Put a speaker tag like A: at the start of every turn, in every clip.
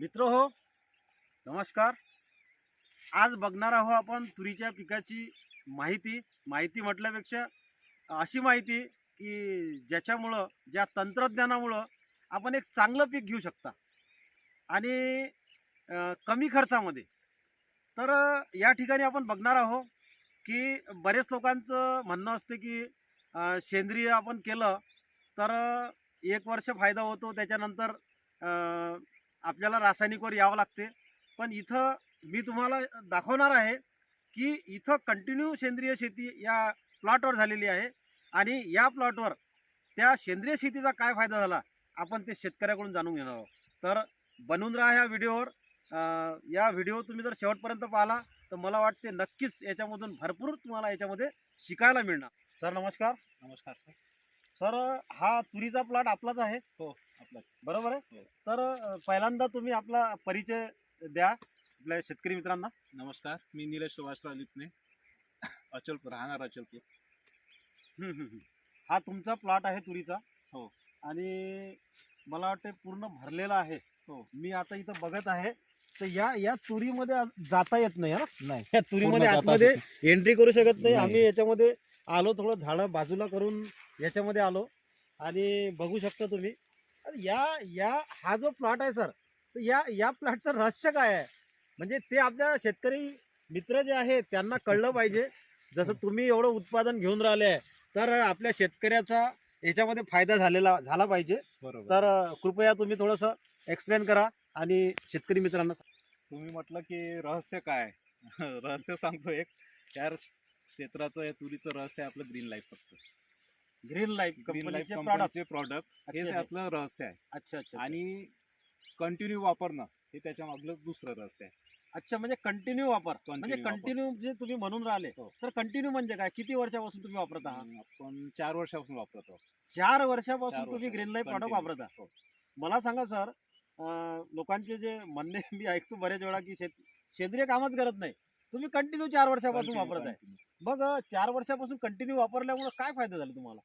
A: मित्र हो नमस्कार. आज बघणार आहो आपण तुरीच्या पिकाची माहिती माहिती म्हटल्यापेक्षा अशी माहिती की ज्याच्यामुळं ज्या तंत्रज्ञानामुळं आपण एक चांगलं पीक घेऊ शकता. आणि कमी खर्चामध्ये. तर या ठिकाणी आपण बघणार आहो की बरेच लोकांचं म्हणणं असते की सेंद्रिय आपण केलं तर एक वर्ष फायदा होतो त्याच्यानंतर आपल्याला रासायनिकवर यावं लागते. पण इथं मी तुम्हाला दाखवणार आहे की इथं कंटिन्यू सेंद्रिय शेती या प्लॉटवर झालेली आहे. आणि या प्लॉटवर त्या सेंद्रिय शेतीचा काय फायदा झाला आपण ते शेतकऱ्याकडून जाणून घेणार आहोत. तर बनून राहा ह्या व्हिडिओवर या व्हिडिओ तुम्ही जर शेवटपर्यंत पाहिला तर मला वाटते नक्कीच याच्यामधून भरपूर तुम्हाला याच्यामध्ये शिकायला मिळणार. सर नमस्कार.
B: नमस्कार सर.
A: सर हा तुरीचा प्लॉट आपलाच आहे.
B: आपला
A: बरोबर आहे?
B: हो.
A: तर अ, पहिल्यांदा तुम्ही आपला परिचय द्या आपल्या शेतकरी मित्रांना.
B: नमस्कार मी निलेश सुभाषराव लिपणे अचलपूर राहणार अचलपूर.
A: हम्म, हम्म, हम्म. हा तुमचा प्लॉट आहे तुरीचा.
B: हो.
A: आणि मला वाटते पूर्ण भरलेला आहे.
B: हो.
A: मी आता इथं बघत आहे. तर या या तुरीमध्ये जाता येत नाही हा?
B: नाही.
A: या तुरीमध्ये
B: जाता
A: आतमध्ये एंट्री करू शकत नाही.
B: नाही.
A: आम्ही याच्यामध्ये आलो थोडं झाडं बाजूला करून याच्यामध्ये आलो. आणि बघू शकता तुम्ही अरे या या हा जो प्लॉट आहे सर तर या या प्लॉटचं रहस्य काय आहे? म्हणजे ते आपल्या शेतकरी मित्र जे आहे त्यांना कळलं पाहिजे. जसं तुम्ही एवढं उत्पादन घेऊन राहिले आहे तर आपल्या शेतकऱ्याचा याच्यामध्ये फायदा झालेला झाला पाहिजे.
B: बरोबर.
A: तर कृपया तुम्ही थोडंसं एक्सप्लेन करा आणि शेतकरी मित्रांना
B: तुम्ही म्हटलं की रहस्य काय? रहस्य सांगतो एक. त्या क्षेत्राचं या तुरीचं रहस्य आहे आपलं ग्रीन लाईफ फक्त.
A: ग्रीन लाईफ
B: ग्रीन लाईफ
A: कंपनीचे प्रॉडक्ट
B: कंपनीचे प्रॉडक्ट हेच यातलं रहस्य आहे.
A: अच्छा अच्छा
B: आणि कंटिन्यू वापरणं हे त्याच्या मागलं दुसरं रहस्य आहे.
A: अच्छा म्हणजे कंटिन्यू वापर. म्हणजे
B: Continue वापर.
A: कंटिन्यू जे तुम्ही म्हणून राहिले
B: हो.
A: तर कंटिन्यू म्हणजे काय? किती वर्षापासून तुम्ही वापरत आहात?
B: आपण चार वर्षापासून वापरतो
A: चार वर्षापासून
B: चार
A: तुम्ही
B: वर्षापासून
A: ग्रीन लाईफ प्रॉडक्ट
B: continue.
A: वापरत आहात.
B: हो.
A: मला सांगा सर लोकांचे जे म्हणणे मी ऐकतो बरेच वेळा की शेत सेंद्रिय कामच करत नाही. तुम्ही कंटिन्यू चार वर्षापासून
B: Continue,
A: वापरत आहे.
B: continue.
A: मग चार वर्षापासून कंटिन्यू वापरल्यामुळे काय फायदा झाला तुम्हाला?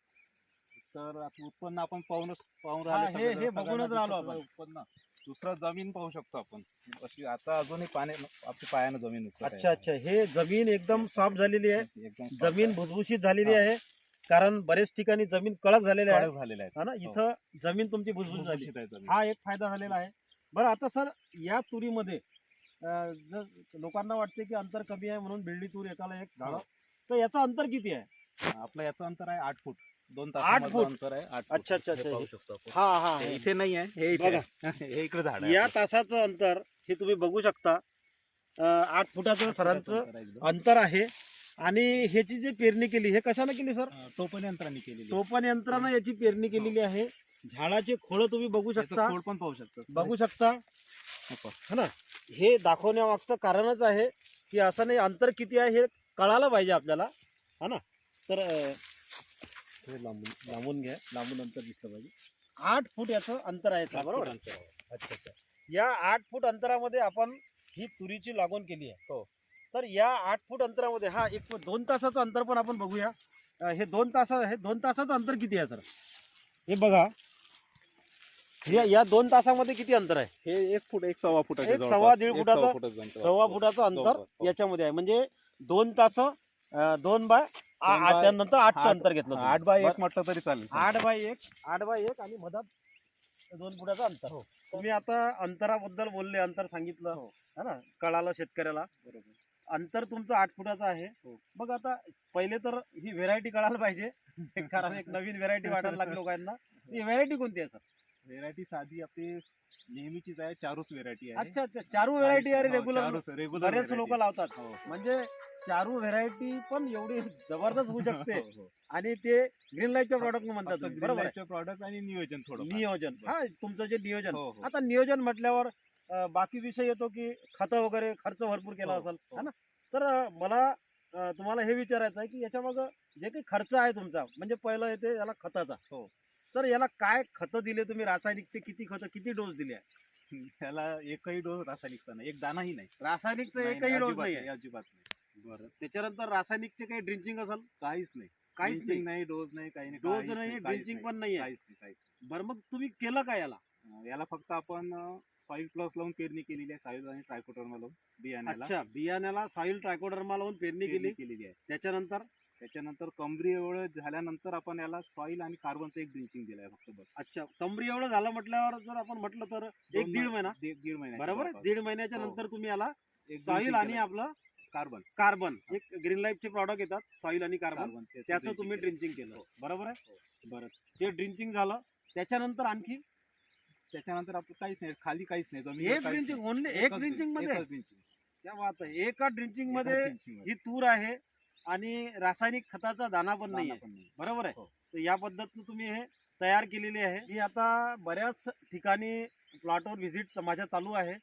B: तर आता उत्पन्न आपण पाहूनच पाहून
A: हा,
B: राहिले
A: हे-
B: सगळं-
A: हे बघूनच राहिलो आपण.
B: उत्पन्न दुसरं जमीन पाहू शकतो आपण. अशी आता अजूनही पाणी आपल्या पायानं जमीन आहे.
A: अच्छा अच्छा. हे जमीन एकदम सॉफ्ट झालेली आहे.
B: एकदम
A: जमीन भुसभुशीत झालेली
B: हा.
A: आहे. कारण बरेच ठिकाणी जमीन कडक झालेली आहे.
B: कडक झालेले आहेत
A: हा ना? इथं जमीन तुमची भुसभुशीत झाली.
B: भुसभुशीत आहे जमीन.
A: हा एक फायदा झालेला आहे. बरं आता सर या तुरीमध्ये अं, जर लोकांना वाटते की अंतर कमी आहे म्हणून बिल्डी तूर एकाला एक झाड
B: हो.
A: तर याचं अंतर किती आहे
B: आपलं याचं अंतर आहे आठ फूट दोन
A: आठ
B: तास
A: फूट?
B: अंतर आहे आठ फूट.
A: अच्छा, अच्छा,
B: हे
A: अच्छा.
B: पाहू शकतो आपण.
A: हा हा
B: हे इथे नाही आहे हे इथे
A: बघा.
B: आहे. हे इकडे झाड आहे
A: या. तासाचं अंतर हे तुम्ही बघू शकता अं, आठ फुटाचं सरांचं
B: अंतर आहे एकदम.
A: अंतर आहे आणि ह्याची जी पेरणी केली हे कशाने केली सर
B: अं, टोपण यंत्राने केलेली
A: टोपण यंत्रानं याची पेरणी केलेली आहे झाडाचे खोड तुम्ही बघू शकता
B: खोड पण पाहू शकतो
A: बघू शकता
B: हे.
A: है हे दाखवण्यामागचं कारणच आहे की असं नाही अंतर किती आहे हे कळायला पाहिजे आपल्याला हा ना तर हे लांबून लांबून घ्या लांबून अंतर दिसलं पाहिजे आठ फूट याचं अंतर आहे का बरोबर
B: फूट अंतर आहे.
A: अच्छा अच्छा या आठ फूट अंतरामध्ये आपण ही तुरीची लागवण केली आहे
B: हो.
A: तर या आठ फूट अंतरामध्ये हा एक दोन तासाचं अंतर पण आपण बघूया अं, हे दोन तास हे दोन तासाचं अंतर किती आहे सर हे बघा या या दोन तासामध्ये किती अंतर आहे
B: हे एक फूट एक सव्वा
A: एक
B: जवळपास.
A: सव्वा दीड
B: एक
A: फुटाचं-
B: सव्वा फुटाचं अंतर
A: सव्वा. फुटाचं अंतर
B: बरोबर. हो.
A: याच्यामध्ये आहे म्हणजे दोन तास दोन बाय आ- त्यानंतर आठचं
B: आठ-
A: अंतर घेतलं तुम्ही.
B: आठ बाय. एक म्हटलं तरी चालेल
A: आठ बाय एक आठ बाय एक आणि मधात दोन फुटाचं अंतर
B: हो.
A: तुम्ही आता अंतराबद्दल बोलले अंतर सांगितलं
B: हो.
A: है ना कळालं शेतकऱ्याला
B: बरोबर.
A: अंतर तुमचं आठ फुटाचं आहे
B: हो.
A: मग आता पहिले तर ही व्हेरायटी कळायला पाहिजे कारण एक नवीन व्हेरायटी वाटायला लागली लोकांना ही व्हेरायटी कोणती आहे सर
B: व्हेरायटी साधी आपली नेहमीचीच आहे चारूच व्हेरायटी आहे
A: अच्छा अच्छा चारू व्हेरायटी आहे
B: हो,
A: रेग्युलर
B: चारूच, regular
A: बरेच. लोक लावतात
B: हो, हो.
A: म्हणजे चारू व्हेरायटी पण एवढी जबरदस्त होऊ शकते
B: हो, हो.
A: आणि ते ग्रीन लाईफच्या प्रॉडक्ट म्हणतात बरोबर आहे?
B: product आणि नियोजन थोडं
A: नियोजन हा तुमचं जे नियोजन
B: हो, हो.
A: आता नियोजन म्हटल्यावर अं, बाकी विषय येतो की खतं वगैरे खर्च भरपूर केला
B: हो,
A: असेल
B: हो.
A: है ना तर अं, मला अं, तुम्हाला हे विचारायचं आहे की याच्या मग जे काही खर्च आहे तुमचा म्हणजे पहिलं येते याला खताचा
B: हो.
A: तर याला काय खतं दिले तुम्ही? रासायनिकचे किती खतं किती डोस दिले? आहे
B: त्याला एकही डोस रासायनिकचा नाही एक दानाही नाही.
A: रासायनिकचा
B: नाही,
A: एकही डोस
B: अजिबात
A: नाही
B: नाही,
A: आहे
B: अजिबात नाही.
A: बरं त्याच्यानंतर रासायनिकचे काही ड्रिंचिंग असेल?
B: काहीच नाही.
A: काहीच नाही.
B: नाही डोस नाही काही नाही
A: डोस
B: काहीच
A: नाही
B: काहीच
A: ड्रिंचिंग पण नाही आहे
B: काहीच नाही काहीच नाही.
A: बरं मग तुम्ही केलं काय याला?
B: अं, याला फक्त आपण सॉइल प्लस लावून पेरणी केलेली आहे सॉइल आणि ट्रायकोटर्मा लावून बियाण्याला.
A: अच्छा बियाण्याला सॉइल ट्रायकोडर्मा लावून पेरणी
B: पेरणी
A: केली.
B: केलेली आहे.
A: त्याच्यानंतर?
B: त्याच्यानंतर कमरी एवढं झाल्यानंतर आपण याला सॉइल आणि कार्बनचं एक ड्रिंचिंग दिलंय फक्त बस.
A: अच्छा कमरी एवढं झालं म्हटल्यावर जर आपण म्हटलं तर एक दीड
B: महिने- दीड दीड महिना
A: बरोबर आहे दीड महिन्याच्या
B: हो.
A: नंतर तुम्ही याला सॉइल आणि. आपलं
B: कार्बन
A: कार्बन एक ग्रीन लाईफचे प्रॉडक्ट येतात सॉइल आणि कार्बन
B: कार्बन त्याचं
A: तुम्ही. ड्रिंचिंग केलं.
B: हो.
A: बरोबर आहे? बरं. ते ड्रिंचिंग झालं. त्याच्यानंतर आणखी?
B: त्याच्यानंतर आपलं काहीच नाही खाली काहीच नाही जमिनीवर
A: एक
B: काहीच
A: ड्रिंचिंग
B: नाही.
A: ओनली एक
B: एकच
A: ड्रिंचिंगमध्ये?
B: एकच drenching.
A: बात आहे. एका ड्रिंचिंग
B: एकच
A: मध्ये
B: drenching मध्ये.
A: ही तूर आहे आणि रासायनिक खताचा दाना पण नाही. बरोबर आहे
B: हो.
A: तर या पद्धतीनं तुम्ही हे तयार केलेली आहे ही आता बऱ्याच ठिकाणी प्लॉटवर व्हिजिट माझ्या चालू आहे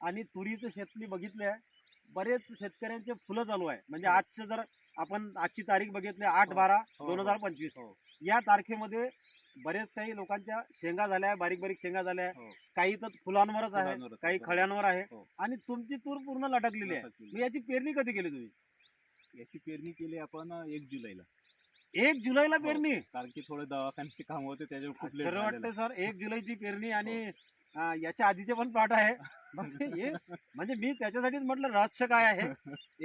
A: आणि तुरीचं शेत मी बघितले आहे बरेच शेतकऱ्यांचे फुलं चालू आहे म्हणजे
B: हो.
A: आजचं जर आपण आजची तारीख बघितली आठ
B: हो.
A: बारा दोन. हजार पंचवीस. या तारखेमध्ये बरेच काही लोकांच्या शेंगा झाल्या आहे बारीक बारीक शेंगा झाल्या आहे. काही तर फुलांवरच आहे काही. खळ्यांवर आहे. आणि तुमची तूर पूर्ण लटकलेली आहे याची पेरणी कधी केली तुम्ही
B: याची पेरणी केली आपण एक जुलैला.
A: एक जुलैला
B: हो.
A: पेरणी?
B: कारण की थोडे दवाखान्याची काम होते त्याच्यावर खूप लेट
A: खरं वाटतं सर एक जुलैची पेरणी आणि अं, याच्या आधीचे पण प्लॉट आहे. म्हणजे हे म्हणजे मी त्याच्यासाठीच म्हटलं रहस्य काय आहे?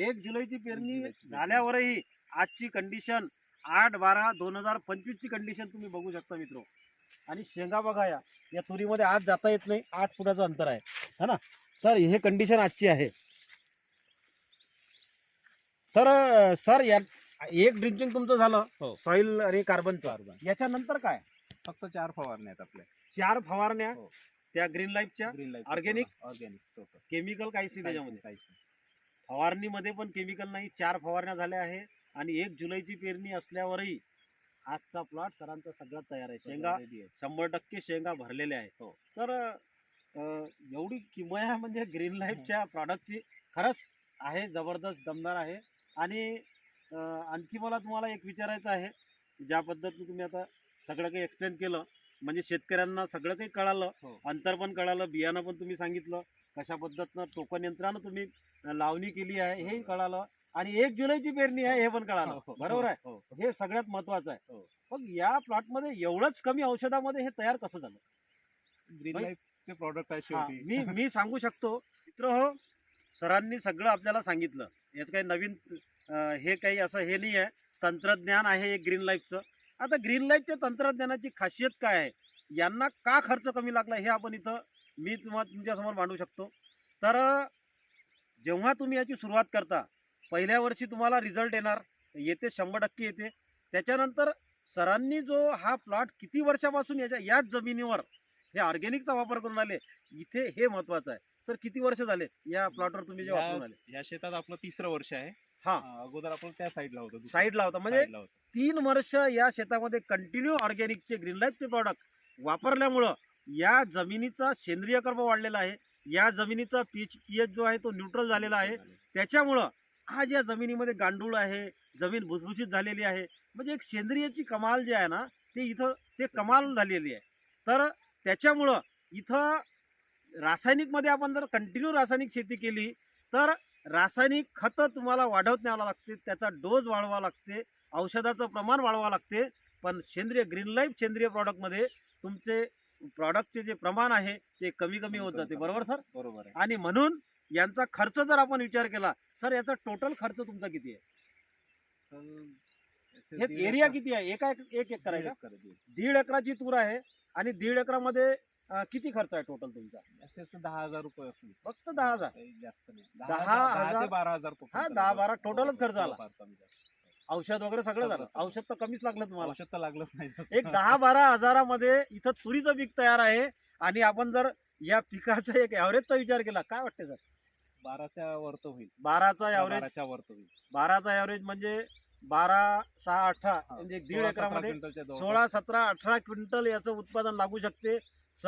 A: एक जुलैची पेरणी
B: जुलैची पेरणी.
A: झाल्यावरही आजची कंडिशन आठ बारा दोन हजार पंचवीस ची कंडिशन तुम्ही बघू शकता मित्र. आणि शेंगा बघा या. या तुरीमध्ये आज जाता येत नाही आठ फुटाचं अंतर आहे. है ना? तर हे कंडिशन आजची आहे. तर सर या एक ड्रिंचिंग तुमचं झालं.
B: हो.
A: सॉइल आणि कार्बनचं
B: कार्बन
A: याच्यानंतर काय?
B: फक्त चार फवारणी आहेत आपल्या.
A: चार फवारण्या
B: हो.
A: त्या green लाईफच्या
B: green life
A: Organic?
B: Organic total
A: chemical काहीच नाही त्याच्यामध्ये.
B: काहीच नाही.
A: फवारणीमध्ये पण केमिकल नाही. चार फवारण्या झाल्या आहे. आणि एक जुलैची पेरणी असल्यावरही आजचा प्लॉट सरांचा सगळा तयार आहे. शेंगा. शंभर टक्के शेंगा भरलेल्या आहेत.
B: हो.
A: तर एवढी किमया म्हणजे ग्रीन लाईफच्या प्रॉडक्टची खरंच आहे जबरदस्त दमदार आहे. आणि आणखी मला तुम्हाला एक विचारायचं आहे ज्या पद्धतीने तुम्ही आता सगळं काही एक्सप्लेन केलं म्हणजे शेतकऱ्यांना सगळं काही कळालं
B: हो.
A: अंतर पण कळालं बियाणं पण तुम्ही सांगितलं कशा पद्धतीनं टोकन यंत्रानं तुम्ही लावणी केली आहे हेही कळालं आणि एक जुलैची पेरणी आहे हे पण कळालं.
B: हो, हो,
A: बरोबर आहे?
B: हो.
A: सगळ्यात महत्वाचं आहे.
B: हो.
A: मग या प्लॉटमध्ये एवढंच कमी औषधामध्ये हे तयार कसं झालं?
B: ग्रीन
A: म्हणजे-
B: लाईफचे प्रॉडक्ट आहे
A: मी मी सांगू शकतो मित्र हो सरांनी सगळं आपल्याला सांगितलं. याचं काही नवीन हे काही असं हे नाही आहे. तंत्रज्ञान आहे एक ग्रीन लाईफचं आता ग्रीन लाईफच्या तंत्रज्ञानाची खासियत काय आहे? यांना का खर्च कमी लागला हे आपण इथं मी तुम्हाला तुमच्यासमोर मांडू शकतो. तर जेव्हा तुम्ही याची सुरुवात करता पहिल्या वर्षी तुम्हाला रिझल्ट येणार. येते शंभर टक्के येते. त्याच्यानंतर सरांनी जो हा प्लॉट किती वर्षापासून याच्या याच जमिनीवर हे ऑर्गॅनिकचा वापर करून आले इथे हे महत्त्वाचं आहे. सर किती वर्ष झाले या प्लॉटवर तुम्ही जे वापरून आले?
B: या- शेतात आपलं तिसरं वर्ष आहे.
A: हा.
B: अं, अगोदर आपण त्या साईडला होतो दुसऱ्या
A: साईडला होता. म्हणजे
B: side ला होतो.
A: तीन वर्ष या शेतामध्ये कंटिन्यू ऑर्गॅनिकचे ग्रीन लाईफचे प्रॉडक्ट वापरल्यामुळं या जमिनीचा सेंद्रिय कर्म वाढलेला आहे. या जमिनीचा पीएच पीएच जो आहे तो न्यूट्रल झालेला आहे. त्याच्यामुळं आज या जमिनीमध्ये गांडूळ आहे जमीन भुसभुशीत झालेली आहे. म्हणजे एक सेंद्रियची कमाल जी आहे ना ते इथं ते कमाल झालेली आहे. तर त्याच्यामुळं इथं रासायनिकमध्ये आपण जर कंटिन्यू रासायनिक शेती केली तर रासायनिक खतं तुम्हाला वाढवत न्यावं लागते त्याचा डोस वाढवावा लागते औषधाचं प्रमाण वाढवावं लागते. पण सेंद्रिय ग्रीन लाईफ सेंद्रिय प्रॉडक्टमध्ये तुमचे प्रॉडक्टचे जे प्रमाण आहे ते कमी कमी होत जाते. बरोबर सर?
B: बरोबर आहे.
A: आणि म्हणून यांचा खर्च जर आपण विचार केला सर याचा टोटल खर्च तुमचा किती आहे? हे एरिया किती आहे? एका एक एक एकर आहे
B: दीड
A: का?
B: एकर आहे, दीड.
A: दीड एकराची तूर आहे आणि दीड एकरामध्ये अं, किती खर्च आहे टोटल तुमचा
B: दहा हजार रुपये असेल
A: फक्त दहा हजार
B: काही जास्त नाही
A: दहा हजार-
B: ते बारा हजार
A: हा,
B: खर्च
A: दहा
B: आला.
A: बारा total च
B: हो,
A: खर्च आला.
B: फार कमी जास्त.
A: औषध वगैरे सगळं झालं
B: सगळं.
A: औषध तर कमीच लागलं तुम्हाला
B: औषध तर लागलंच नाही जास्त.
A: एक दहा बारा हजारामध्ये इथं तुरीचं पीक तयार आहे आणि आपण जर या पिकाचा एक ॲव्हरेजचा विचार केला काय वाटते सर
B: बाराच्या वर तर होईल
A: बाराचा ॲव्हरेज
B: बाराच्या वर तर होईल
A: बाराचा ॲव्हरेज म्हणजे बारा सहा अठरा
B: हा,
A: म्हणजे दीड
B: सोळा, सतरा
A: एकरामध्ये
B: क्विंटलच्या जवळपास.
A: सोळा सतरा अठरा क्विंटल याचं उत्पादन लागू शकते स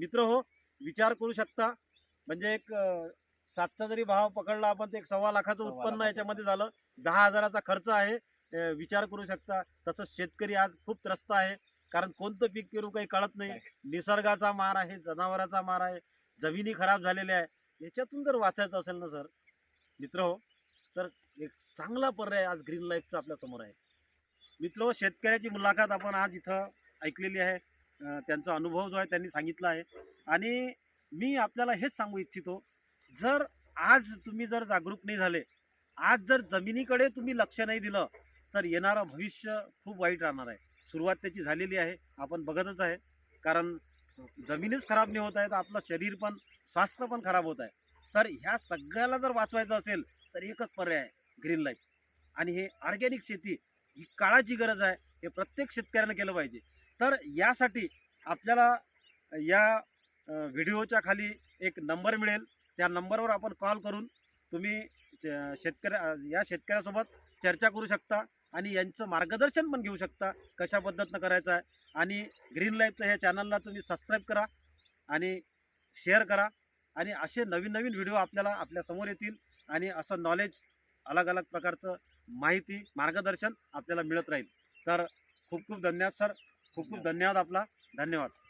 A: मित्र हो विचार करू शकता. म्हणजे एक सातचा जरी भाव पकडला आपण ते एक सव्वा लाखाचं उत्पन्न याच्यामध्ये झालं. दहा हजाराचा खर्च आहे विचार करू शकता. तसंच शेतकरी आज खूप त्रस्त आहे. कारण कोणतं पीक पेरू काही कळत नाही. निसर्गाचा मार आहे जनावराचा मार आहे जमिनी खराब झालेल्या आहे. याच्यातून जर वाचायचं असेल ना सर मित्र हो तर एक चांगला पर्याय आज ग्रीन लाईफचा आपल्यासमोर आहे. मित्र हो, शेतकऱ्याची मुलाखत आपण आज इथं ऐकलेली आहे. त्यांचा अनुभव जो आहे त्यांनी सांगितला आहे. आणि मी आपल्याला हेच सांगू इच्छितो जर आज तुम्ही जर जागरूक नाही झाले आज जर जमिनीकडे तुम्ही लक्ष नाही दिलं तर येणारं भविष्य खूप वाईट राहणार आहे. सुरुवात त्याची झालेली आहे आपण बघतच आहे. कारण जमीनच खराब नाही होत आहे तर आपलं शरीर पण स्वास्थ्य पण खराब होत आहे. तर ह्या सगळ्याला जर वाचवायचं असेल तर एकच पर्याय आहे ग्रीन लाईफ. आणि हे ऑर्गॅनिक शेती ही काळाची गरज आहे हे प्रत्येक शेतकऱ्यानं केलं पाहिजे. तर यासाठी आपल्याला या व्हिडिओच्या खाली एक नंबर मिळेल. त्या नंबरवर आपण कॉल करून तुम्ही शेतकऱ्या या शेतकऱ्यासोबत चर्चा करू शकता आणि यांचं मार्गदर्शन पण घेऊ शकता कशा पद्धतीनं करायचं आहे. आणि ग्रीन लाईफचं ह्या चॅनलला तुम्ही सबस्क्राईब करा आणि शेअर करा. आणि असे नवीन नवीन व्हिडिओ आपल्याला आपल्यासमोर येतील आणि असं नॉलेज अलग अलग प्रकारचं माहिती मार्गदर्शन आपल्याला मिळत राहील. तर खूप खूप धन्यवाद सर. खूप खूप धन्यवाद. आपला. धन्यवाद.